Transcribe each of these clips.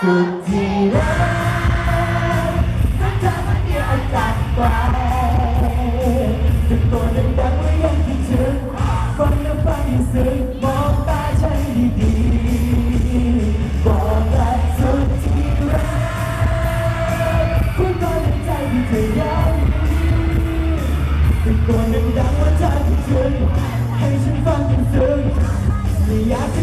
สุดที่รักถ้าเธอไม่มีอากาศไปถึงตัวดังๆว่ายังคิดถึงฟังแล้วฟังให้ซึ้งมองตาฉันดีๆบอกรักสุดที่รักคุณก็ในใจที่เธอยังตะโกนดังว่าเธอคิดถึงให้ฉันฟังจนซึ้งไม่อยากจะ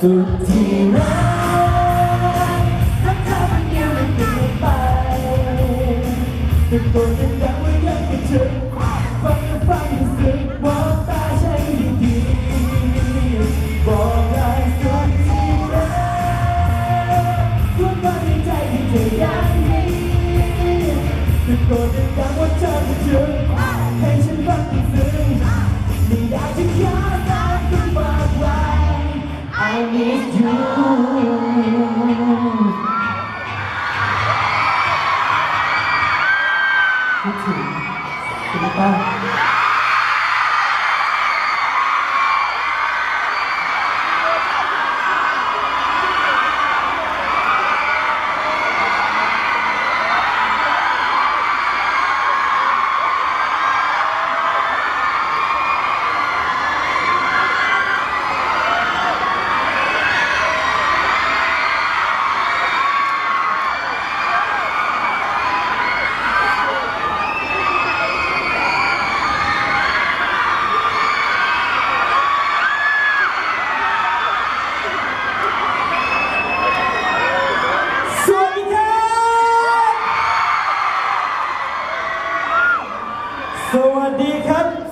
สุดที่รักถ้าเธอเป็นยังไม่เปลี่ยนไปแต่ตัว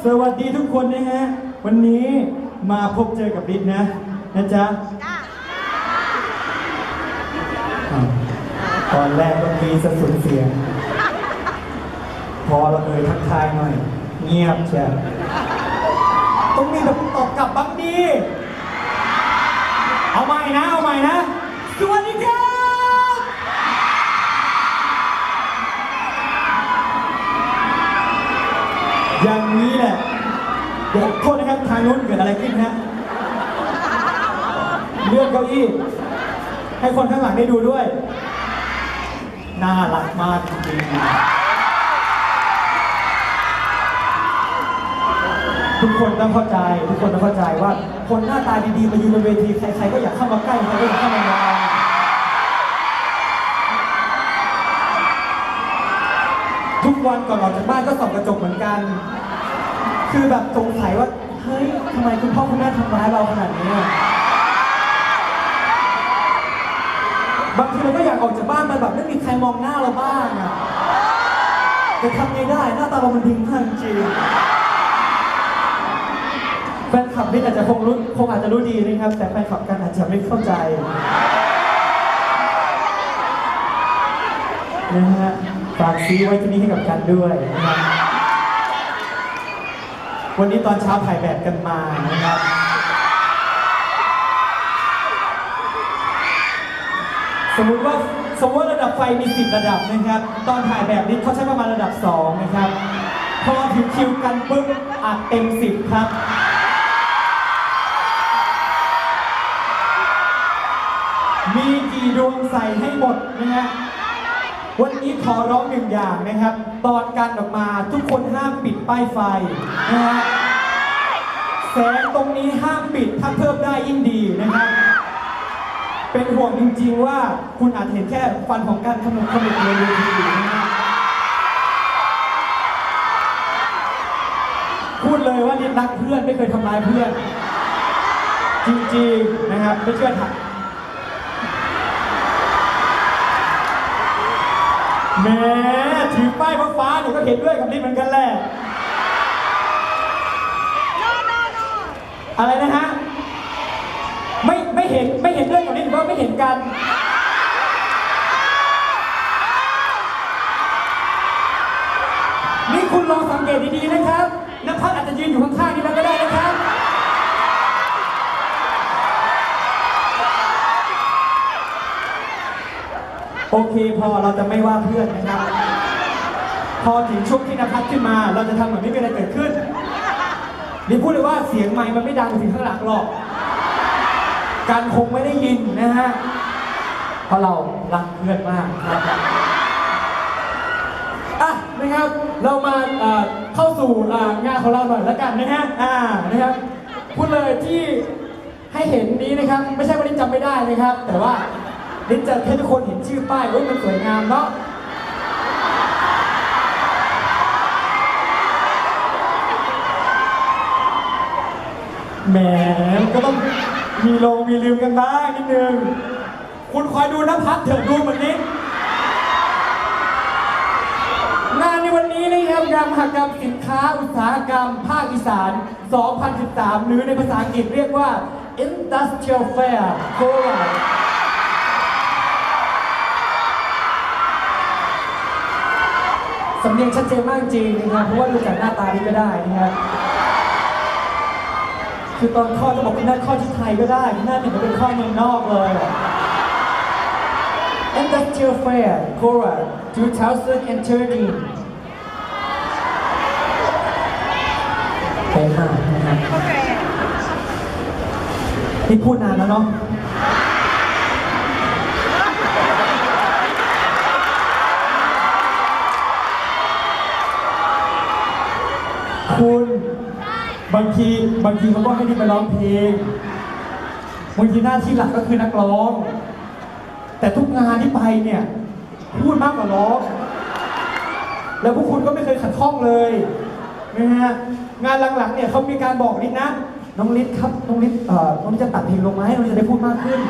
สวัสดีทุกคนนะฮะ วันนี้มาพบเจอกับฤทธิ์นะ นะจ๊ะอ้าวตอนแรกก็มีสะสุนเสียง พอเราเอ่ยทักทายหน่อย เงียบเชียวต้องมีแบบตอบกลับบ้างดี เอาใหม่นะ เอาใหม่นะ สวัสดีครับ อย่างนี้แหละเดี๋ยวโทษนะครับทางนู้นเกิดอะไรขึ้นฮะเลื่อนเก้าอี้ให้คนข้างหลังได้ดูด้วย น่ารักมากจริงๆทุกคนต้องเข้าใจ ทุกคนต้องเข้าใจว่าคนหน้าตาดีๆมาอยืนบนเวทีใครๆก็อยากเข้ามาใกล้ใครก็อยากเข้ามามอง วันก่อนออกจากบ้านก็ส่องกระจกเหมือนกัน คือแบบสงสัยว่า เฮ้ยทำไมคุณพ่อคุณแม่ทำร้ายเราขนาดนี้อะบางทีเราก็อยากออกจากบ้านมาแบบไม่มีใครมองหน้าเราบ้างอะแต่ทำไงได้หน้าตาเรามันดีมากจริงแฟนคลับนี่อาจจะคงรู้คงอาจจะรู้ดีนะครับ แต่แฟนคลับกันอาจจะไม่เข้าใจนะฮะ ฝากซีไว้ที่นี่ให้กับกันด้วยนะครับวันนี้ตอนเช้าถ่ายแบบกันมานะครับ สมมุติว่าสมมติว่าระดับไฟมี10ระดับนะครับ ตอนถ่ายแบบนี้เขาใช้ประมาณระดับ2นะครับ พอถึงคิวกันปุ๊บอัดเต็ม10ครับมีกี่ดวงใส่ให้หมดนะฮะ วันนี้ขอร้องหนึ่งอย่างนะครับ ตอนการออกมาทุกคนห้ามปิดป้ายไฟนะฮะแสงตรงนี้ห้ามปิดถ้าเพิ่มได้ยิ่งดีนะครับ เป็นห่วงจริงๆว่าคุณอาจเห็นแค่ฟันของการขมุกขมิบในเวทีนะฮะพูดเลยว่านี่รักเพื่อนไม่เคยทำร้ายเพื่อน จริงๆนะครับไม่เชื่อถาม แหม้ถือป้ายฟ้าๆหนูก็เห็นด้วยกับนี่เหมือนกันแหละอะไรนะฮะ ไม่ไม่เห็นไม่เห็นด้วยกับนี่หรือว่าไม่เห็นกัน นี่คุณลองสังเกตดีๆนะครับนภัสอาจจะยืนอยู่ข้างๆนี่แล้วก็ได้นะครับ เคพอเราจะไม่ว่าเพื่อนนะครับ พอถึงช่วงที่นภัสขึ้นมา เราจะทำเหมือนไม่มีอะไรเกิดขึ้นนี่พูดเลยว่าเสียงไมค์มันไม่ดังถึงข้างหลังหรอก การคงไม่ได้ยินนะฮะ เพราะเรารักเพื่อนมากนะครับอะนะครับ เรามาเข้าสู่งานของเราหน่อยแล้วกันนะฮะ อ่า นะครับ พูดเลยที่ให้เห็นนี้นะครับ ไม่ใช่ว่าลิ้จำไม่ได้นะครับ แต่ว่า ลิ้นจะให้ทุกคนเห็นชื่อป้ายว่ามันสวยงามเนาะแหมก็ต้องมีลงมีลืมกันบ้างนิดนึง คุณคอยดูนะพักเถอะดูเหมือนนี้งานในวันนี้นะครับงานมหกรรมสินค้าอุตสาหกรรม ภาคอีสาน 2013 หรือในภาษาอังกฤษเรียกว่า Industrial Fair โคราช สำเนียงชัดเจนมากจริงนะครับเพราะว่าดูจากหน้าตานี้ก็ได้นะครับคือตอนคลอจะบอกคุณแม่คลอที่ไทยก็ได้คุณแม่ถึงจะเป็นคลอเมืองนอกเลยอะ Industrial Fair Cora 2013ไปมากนะครับนี่พูดนานแล้วเนาะคุณ บางทีบางทีเขาก็ให้ที่ไปร้องเพลงบางทีหน้าที่หลักก็คือนักร้อง แต่ทุกงานที่ไปเนี่ย พูดมากกว่าร้องแล้วพวกคุณก็ไม่เคยขัดข้องเลยนะฮะงานหลังๆเนี่ยเขามีการบอกนิดนะ น้องลิศครับน้องลิศเอ่อน้องจะตัดเพลงลงไหมน้องจะได้พูดมากขึ้น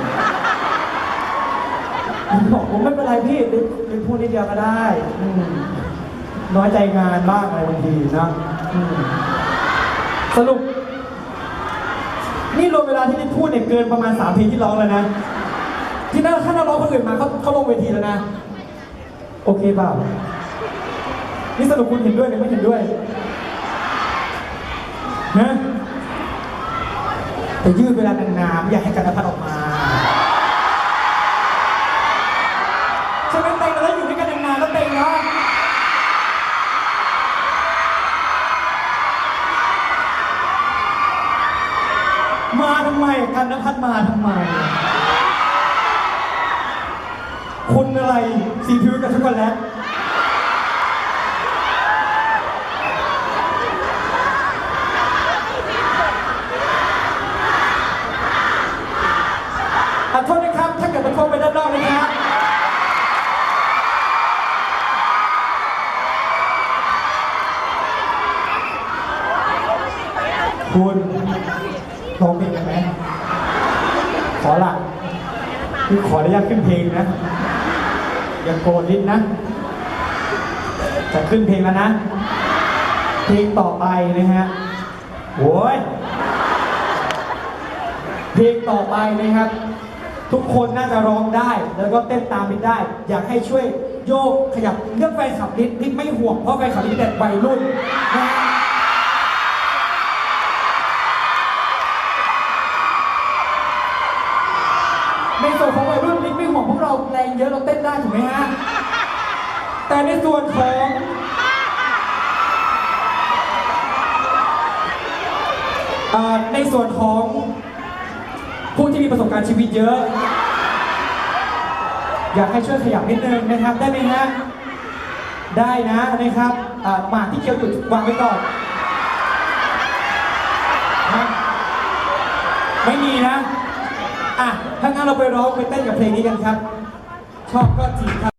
ผมบอกผมไม่เป็นไรพี่ลิศลิศพูดนิดเดียวก็ได้น้อยใจงานบ้างอะไรบางทีนะอื สรุป นี่รวมเวลาที่นี่พูดเนี่ยเกินประมาณสามเพลงที่ร้องแล้วนะ ที่นั่นถ้านักร้องคนอื่นมาเขาเขาลงเวทีแล้วนะ โอเคเปล่า นี่สรุปคุณเห็นด้วยหรือไม่เห็นด้วยนะแต่ยืดเวลานานๆไม่อยากให้กันพัดออกมา ทำไมกันนพัดมาทำไม คุณอะไรสีผิวกับช็อกโกแลตขอโทษนะครับ ถ้าเกิดมันโค้งไปด้านนอกนะครับ คุณร้องเพลงกันไหม ขอละคือขออนุญาตขึ้นเพลงนะอย่าโกรธลิ้นนะ จะขึ้นเพลงแล้วนะ เพลงต่อไปนะฮะโว้ยเพลงต่อไปนะครับ ทุกคนน่าจะร้องได้ แล้วก็เต้นตามนิดได้ อยากให้ช่วยโยกขยับเรื่องแฟนคลับนิดนิดไม่ห่วงเพราะแฟขับนิดแต่วัยรุ่นนะ ของอ่าในส่วนของผู้ที่มีประสบการณ์ชีวิตเยอะ อยากให้ช่วยขยับนิดนึงนะครับ ได้ไหมฮะได้นะนะครับหมากที่เคี้ยวอยู่วางไว้ก่อนไม่มีนะ อะ ถ้างั้นเราไปร้องไปเต้นกับเพลงนี้กันครับ ชอบก็จีบครับ